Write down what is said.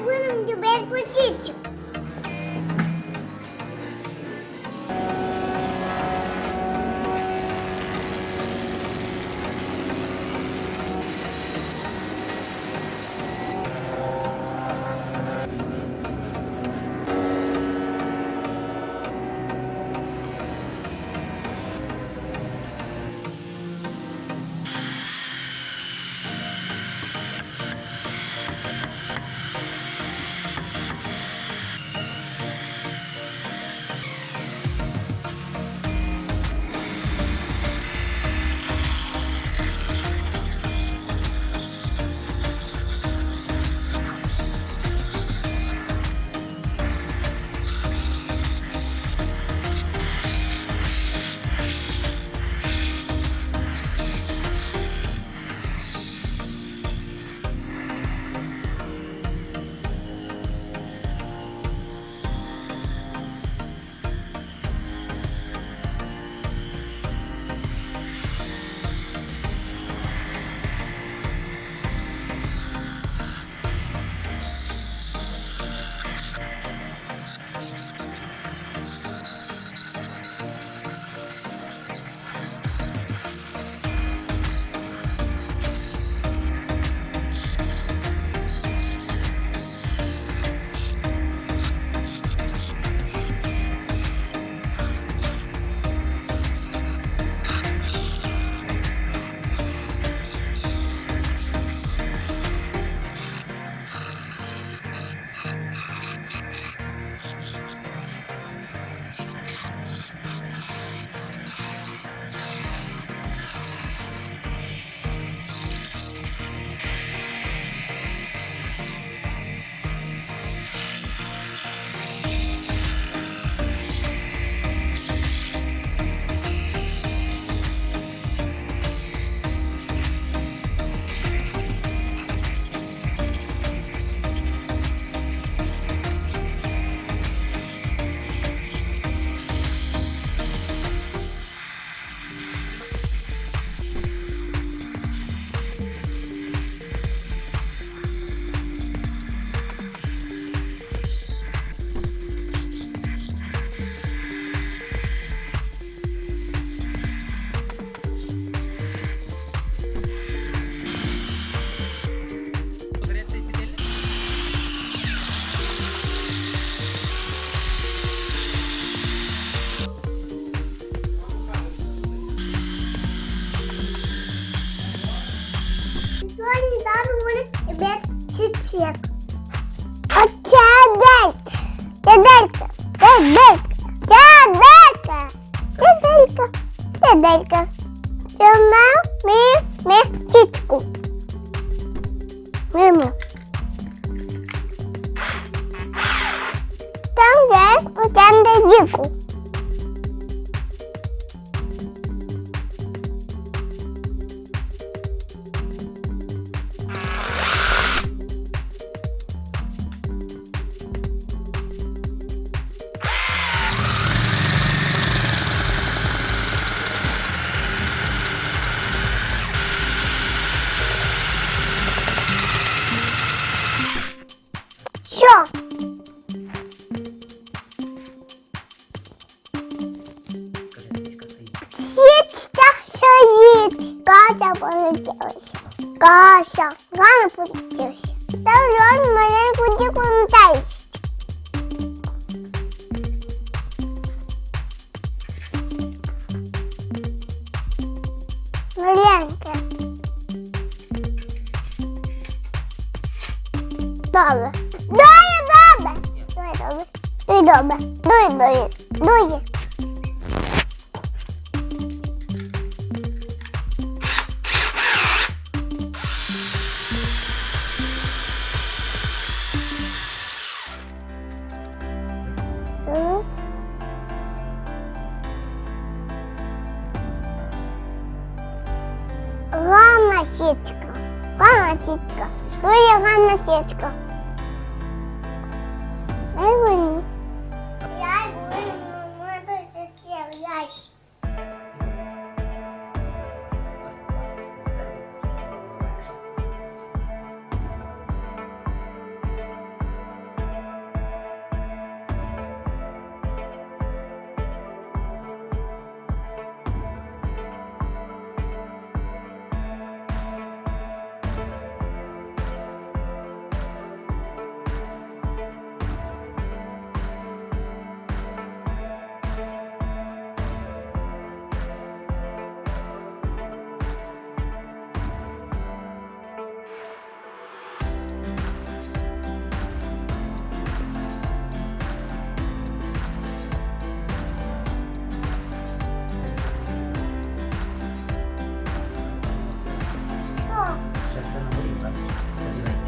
room to bed with you. Чечек. Оце делька. Це делька. Це делька. Це делька. Це делька. Це делька. Це ми, ми. Мимо. Там де, там де діку. Кася полетілася. Кася. Рано полетілася. Та вже маленьку діку не дасть. Маленька. Добре. Дує, добре. Дує, добре. Дує, добре. Дує. Дує. Рана сітка. Рана сітка. Thank you.